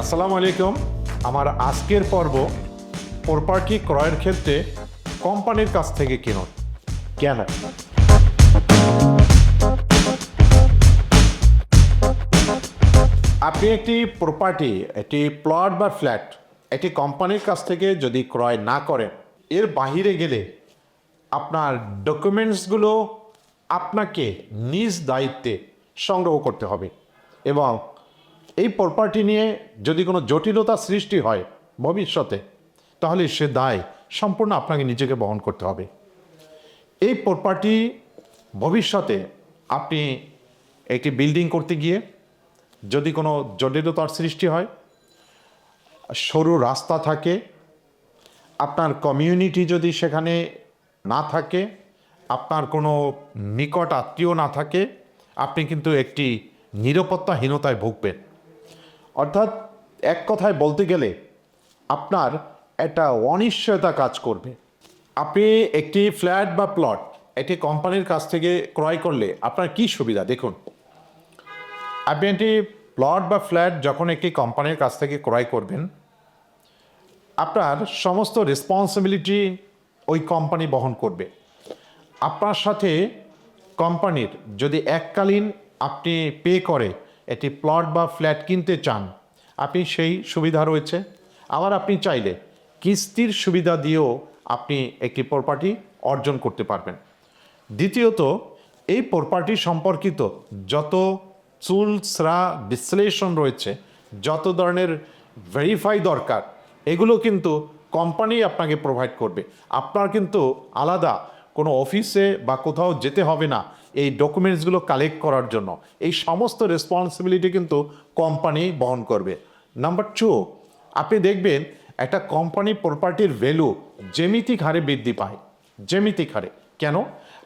আসসালামু আলাইকুম। আমার আজকের পর্ব প্রপার্টি ক্রয়ের ক্ষেত্রে কোম্পানির কাছ থেকে কিনুন কেন? আপনি একটি প্রপার্টি, একটি প্লট বা ফ্ল্যাট, একটি কোম্পানির কাছ থেকে যদি ক্রয় না করেন, এর বাহিরে গেলে আপনার ডকুমেন্টসগুলো আপনাকে নিজ দায়িত্বে সংগ্রহ করতে হবে এবং এই প্রপার্টি নিয়ে যদি কোনো জটিলতা সৃষ্টি হয় ভবিষ্যতে, তাহলে সে দায় সম্পূর্ণ আপনাকে নিজেকে বহন করতে হবে। এই প্রপার্টি ভবিষ্যতে আপনি একটি বিল্ডিং করতে গিয়ে যদি কোনো জটিলতার সৃষ্টি হয়, সরু রাস্তা থাকে, আপনার কমিউনিটি যদি সেখানে না থাকে, আপনার কোনো নিকট আত্মীয় না থাকে, আপনি কিন্তু একটি নিরাপত্তাহীনতায় ভুগবেন। অর্থাৎ এক কথায় বলতে গেলে আপনার একটা অনিশ্চয়তা কাজ করবে। আপনি একটি ফ্ল্যাট বা প্লট একটি কোম্পানির কাছ থেকে ক্রয় করলে আপনার কি সুবিধা? দেখুন, আপনি একটি প্লট বা ফ্ল্যাট যখন একটি কোম্পানির কাছ থেকে ক্রয় করবেন, আপনার সমস্ত রেসপন্সিবিলিটি ওই কোম্পানি বহন করবে। আপনার সাথে কোম্পানির যদি এককালীন আপনি পে করে একটি প্লট বা ফ্ল্যাট কিনতে চান, আপনি সেই সুবিধা রয়েছে। আবার আপনি চাইলে কিস্তির সুবিধা দিয়েও আপনি একটি প্রপার্টি অর্জন করতে পারবেন। দ্বিতীয়ত, এই প্রপার্টি সম্পর্কিত যত চুল চুলসরা বিশ্লেষণ রয়েছে, যত ধরনের ভেরিফাই দরকার, এগুলো কিন্তু কোম্পানি আপনাকে প্রোভাইড করবে। আপনার কিন্তু আলাদা কোনো অফিসে বা কোথাও যেতে হবে না এই ডকুমেন্টসগুলো কালেক্ট করার জন্য। এই সমস্ত রেসপন্সিবিলিটি কিন্তু কোম্পানি বহন করবে। নাম্বার টু আপনি দেখবেন একটা কোম্পানি প্রপার্টির ভ্যালু জ্যামিতিক হারে বৃদ্ধি পায়। জ্যামিতিক হারে। কেন?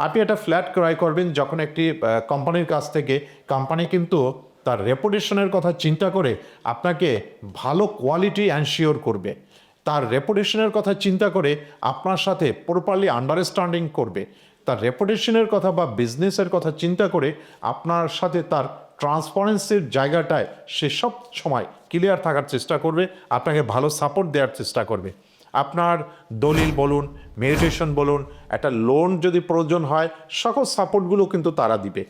আপনি একটা ফ্ল্যাট ক্রয় করবেন যখন একটি কোম্পানির কাছ থেকে কোম্পানি কিন্তু তার রেপুটেশনের কথা চিন্তা করে আপনাকে ভালো কোয়ালিটি অ্যানশিওর করবে। তার রেপুটেশনের কথা চিন্তা করে আপনার সাথে প্রপারলি আন্ডারস্ট্যান্ডিং করবে। তার রেপুটেশনের কথা বা বিজনেসের কথা চিন্তা করে আপনার সাথে তার ট্রান্সপারেন্সির জায়গাটায় সে সব সময় ক্লিয়ার থাকার চেষ্টা করবে, আপনাকে ভালো সাপোর্ট দেওয়ার চেষ্টা করবে। আপনার দলিল বলুন মেডিটেশন বলুন, একটা লোন যদি প্রয়োজন হয়, সকল সাপোর্টগুলো কিন্তু তারা দিবে।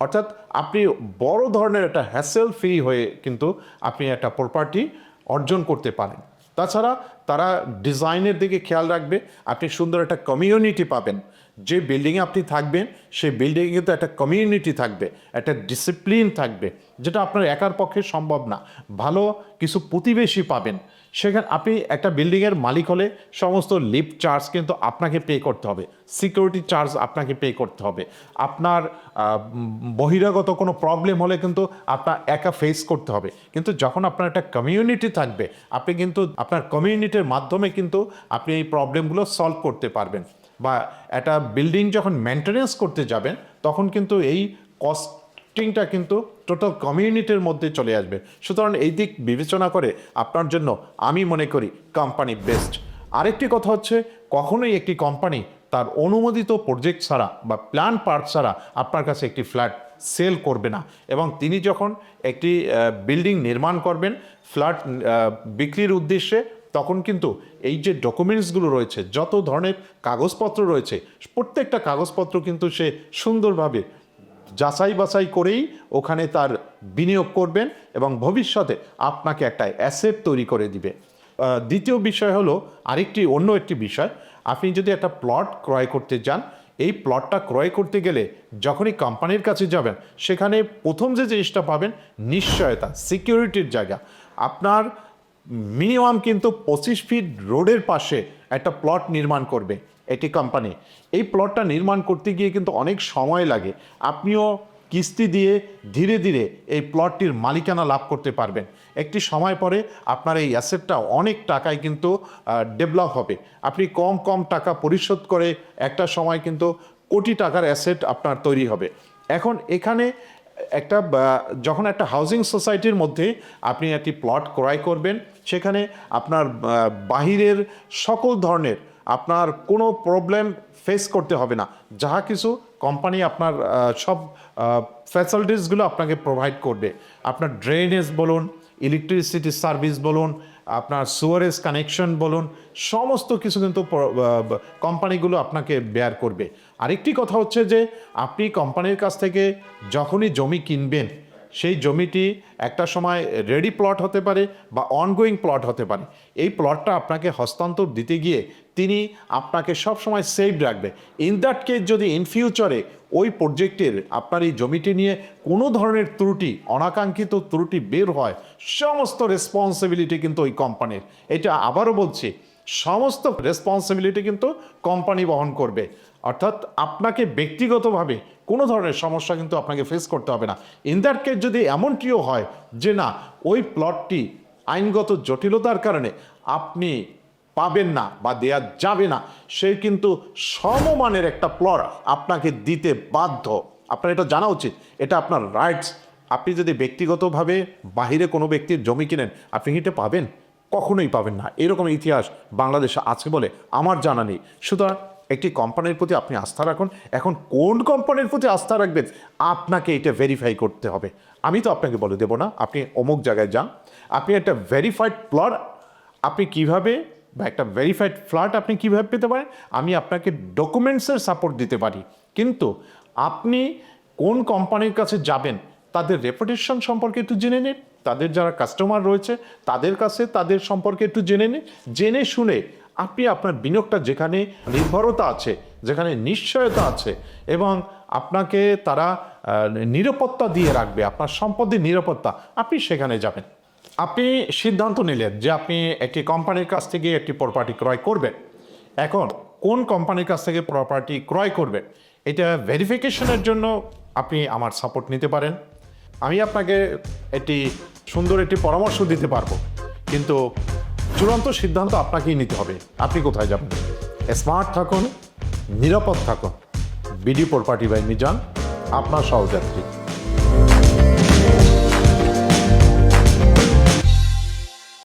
অর্থাৎ আপনি বড় ধরনের একটা হ্যাসেল ফ্রি হয়ে কিন্তু আপনি একটা প্রপার্টি অর্জন করতে পারেন। তাছাড়া তারা ডিজাইনের দিকে খেয়াল রাখবে। আপনি সুন্দর একটা কমিউনিটি পাবেন। যে বিল্ডিংয়ে আপনি থাকবেন, সেই বিল্ডিংয়ে কিন্তু একটা কমিউনিটি থাকবে, একটা ডিসিপ্লিন থাকবে, যেটা আপনার একার পক্ষে সম্ভব না। ভালো কিছু প্রতিবেশী পাবেন। সেখানে আপনি একটা বিল্ডিংয়ের মালিক হলে সমস্ত লিফট চার্জ কিন্তু আপনাকে পে করতে হবে। সিকিউরিটি চার্জ আপনাকে পে করতে হবে। আপনার বহিরাগত কোনো প্রবলেম হলে কিন্তু আপনার একা ফেস করতে হবে। কিন্তু যখন আপনার একটা কমিউনিটি থাকবে, আপনি কিন্তু আপনার কমিউনিটির মাধ্যমে কিন্তু আপনি এই প্রবলেমগুলো সলভ করতে পারবেন। বা একটা বিল্ডিং যখন মেনটেনেন্স করতে যাবেন, তখন কিন্তু এই কস্টিংটা কিন্তু টোটাল কমিউনিটির মধ্যে চলে আসবে। সুতরাং এই দিক বিবেচনা করে আপনার জন্য আমি মনে করি কোম্পানি বেস্ট আরেকটি কথা হচ্ছে, কখনোই একটি কোম্পানি তার অনুমোদিত প্রজেক্ট ছাড়া বা প্ল্যান পার্ট ছাড়া আপনার কাছে একটি ফ্ল্যাট সেল করবে না। এবং তিনি যখন একটি বিল্ডিং নির্মাণ করবেন ফ্ল্যাট বিক্রির উদ্দেশ্যে তখন কিন্তু এই যে ডকুমেন্টসগুলো রয়েছে, যত ধরনের কাগজপত্র রয়েছে, প্রত্যেকটা কাগজপত্র কিন্তু সে সুন্দরভাবে যাচাই বাছাই করেই ওখানে তার বিনিয়োগ করবেন এবং ভবিষ্যতে আপনাকে একটা অ্যাসেট তৈরি করে দিবে। দ্বিতীয় বিষয় হলো আরেকটি, অন্য একটি বিষয়, আপনি যদি একটা প্লট ক্রয় করতে যান, এই প্লটটা ক্রয় করতে গেলে যখনই কোম্পানির কাছে যাবেন, সেখানে প্রথম যে জিনিসটা পাবেন, নিশ্চয়তা সিকিউরিটির জায়গা। আপনার মিনিমাম কিন্তু পঁচিশ ফিট রোডের পাশে একটা প্লট নির্মাণ করবে এটি কোম্পানি এই প্লটটা নির্মাণ করতে গিয়ে কিন্তু অনেক সময় লাগে। আপনিও কিস্তি দিয়ে ধীরে ধীরে এই প্লটটির মালিকানা লাভ করতে পারবেন। একটি সময় পরে আপনার এই অ্যাসেটটা অনেক টাকায় কিন্তু ডেভেলপ হবে। আপনি কম কম টাকা পরিশোধ করে একটা সময় কিন্তু কোটি টাকার অ্যাসেট আপনার তৈরি হবে। এখন এখানে একটা যখন একটা হাউজিং সোসাইটির মধ্যে আপনি একটি প্লট ক্রয় করবেন সেখানে আপনার বাহিরের সকল ধরনের আপনার কোনো প্রবলেম ফেস করতে হবে না। যাহা কিছু কোম্পানি আপনার সব ফ্যাসিলিটিসগুলো আপনাকে প্রোভাইড করবে। আপনার ড্রেনেজ বলুন ইলেকট্রিসিটি সার্ভিস বলুন, আপনার সুয়ারেজ কানেকশন বলুন, সমস্ত কিছু কিন্তু কোম্পানিগুলো আপনাকে বেয়ার করবে। আরেকটি কথা হচ্ছে যে, আপনি কোম্পানির কাছ থেকে যখনই জমি কিনবেন সেই জমিটি একটা সময় রেডি প্লট হতে পারে বা অনগোয়িং প্লট হতে পারে। এই প্লটটা আপনাকে হস্তান্তর দিতে গিয়ে তিনি আপনাকে সবসময় সেভ রাখবে। ইন দ্যাট কেস যদি ইন ফিউচারে ওই প্রজেক্টের আপনার এই জমিটি নিয়ে কোনো ধরনের ত্রুটি, অনাকাঙ্ক্ষিত ত্রুটি বের হয়, সমস্ত রেসপন্সিবিলিটি কিন্তু ওই কোম্পানির এটা আবারও বলছি, সমস্ত রেসপন্সিবিলিটি কিন্তু কোম্পানি বহন করবে। অর্থাৎ আপনাকে ব্যক্তিগতভাবে কোনো ধরনের সমস্যা কিন্তু আপনাকে ফেস করতে হবে না। ইন দ্যাট কেস যদি এমনটিও হয় যে না, ওই প্লটটি আইনগত জটিলতার কারণে আপনি পাবেন না বা দেয়া যাবে না, সে কিন্তু সমমানের একটা প্লট আপনাকে দিতে বাধ্য। আপনার এটা জানা উচিত, এটা আপনার রাইটস আপনি যদি ব্যক্তিগতভাবে বাহিরে কোনো ব্যক্তির জমি কিনেন, আপনি এটা পাবেন? কখনোই পাবেন না। এরকম ইতিহাস বাংলাদেশে আছে বলে আমার জানা নেই। সুতরাং একটি কোম্পানির প্রতি আপনি আস্থা রাখুন। এখন কোন কোম্পানির প্রতি আস্থা রাখবেন, আপনাকে এটা ভেরিফাই করতে হবে। আমি তো আপনাকে বলে দেবো না, আপনি অমুক জায়গায় যান। আপনি একটা ভেরিফাইড প্লট আপনি কীভাবে বা একটা ভেরিফাইড ফ্ল্যাট আপনি কীভাবে পেতে পারেন, আমি আপনাকে ডকুমেন্টসের সাপোর্ট দিতে পারি। কিন্তু আপনি কোন কোম্পানির কাছে যাবেন, তাদের রেপুটেশন সম্পর্কে একটু জেনে নিন। তাদের যারা কাস্টমার রয়েছে, তাদের কাছে তাদের সম্পর্কে একটু জেনে নিন। জেনে শুনে আপনি আপনার বিনিয়োগটা যেখানে নির্ভরতা আছে, যেখানে নিশ্চয়তা আছে এবং আপনাকে তারা নিরাপত্তা দিয়ে রাখবে, আপনার সম্পদের নিরাপত্তা, আপনি সেখানে যাবেন। আপনি সিদ্ধান্ত নিলেন যে আপনি একটি কোম্পানির কাছ থেকে একটি প্রপার্টি ক্রয় করবেন। এখন কোন কোম্পানির কাছ থেকে প্রপার্টি ক্রয় করবেন, এটা ভেরিফিকেশনের জন্য আপনি আমার সাপোর্ট নিতে পারেন। আমি আপনাকে একটি সুন্দর একটি পরামর্শ দিতে পারব। কিন্তু চূড়ান্ত সিদ্ধান্ত আপনাকেই নিতে হবে। আপনি কোথায় যাবেন? স্মার্ট থাকুন, নিরাপদ থাকুন। বিডি প্রপার্টি বাই মিজান, আপনার সহযাত্রী।